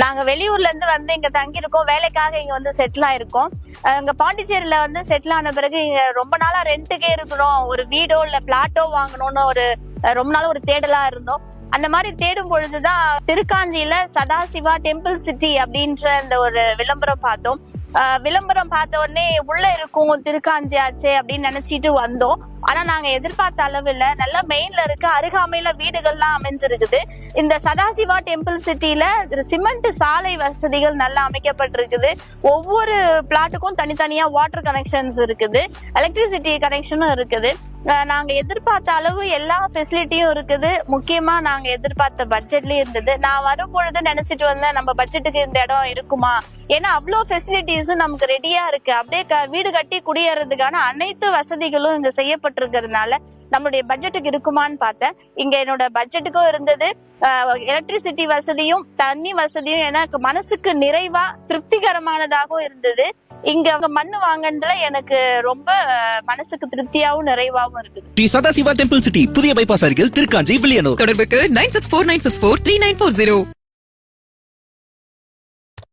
நாங்க வெளியூர்ல இருந்து வந்து இங்க தங்கி இருக்கோம் வேலைக்காக இங்க வந்து செட்டில் ஆயிருக்கோம். இங்க பாண்டிச்சேரியில வந்து செட்டில் ஆன பிறகு இங்க ரொம்ப நாளா ரெண்டுக்கே இருக்கிறோம். ஒரு வீடோ இல்ல பிளாட்டோ வாங்கணும்னு ஒரு ரொம்ப நாள் ஒரு தேடலா இருந்தோம். அந்த மாதிரி தேடும் பொழுதுதான் திருக்காஞ்சியில சதாசிவா டெம்பிள் சிட்டி அப்படின்ற அந்த ஒரு விளம்பரம் பார்த்தோம். விளம்பரம் பார்த்த உடனே உள்ள இருக்கும் திருக்காஞ்சி ஆச்சே அப்படின்னு நினைச்சிட்டு வந்தோம். ஆனா நாங்க எதிர்பார்த்த அளவில் நல்லா மெயின்ல இருக்க அருகாமையில வீடுகள்லாம் அமைஞ்சிருக்குது. இந்த சதாசிவா டெம்பிள் சிட்டில சிமெண்ட் சாலை வசதிகள் நல்லா அமைக்கப்பட்டிருக்குது. ஒவ்வொரு பிளாட்டுக்கும் தனித்தனியா வாட்டர் கனெக்ஷன்ஸ் இருக்குது. எலக்ட்ரிசிட்டி கனெக்ஷனும் இருக்குது. நாங்க எதிர்பார்த்த அளவு எல்லா ஃபெசிலிட்டியும் இருக்குது. முக்கியமா நாங்க எதிர்பார்த்த பட்ஜெட்லயும் இருந்தது. நான் வரும்பொழுது நினைச்சிட்டு வந்தேன் நம்ம பட்ஜெட்டுக்கு இந்த இடம் இருக்குமா? ஏன்னா அவ்வளோ ஃபெசிலிட்டிஸ் நமக்கு ரெடியா இருக்கு. அப்படியே க- வீடு கட்டி குடியேறதுக்கான அனைத்து வசதிகளும் இங்க செய்யப்பட்டிருக்கிறதுனால நம்மளுடைய பட்ஜெட்டுக்கு இருக்குமான்னு பார்த்தேன். இங்க என்னோட பட்ஜெட்டுக்கும் இருந்தது. எலக்ட்ரிசிட்டி வசதியும் தண்ணி வசதியும் எனக்கு மனசுக்கு நிறைவா திருப்திகரமானதாகவும் இருந்தது. இங்க மண்ணு வாங்கினதுல எனக்கு ரொம்ப மனசுக்கு திருப்தியாவும் நிறைவாவும் இருக்குது. ஸ்ரீ சதாசிவா டெம்பிள் சிட்டி புதிய பைபாஸ் அருகில் திருக்காஞ்சி வில்லியனூர். தொடர்புக்கு nine six four nine six four three nine four zero.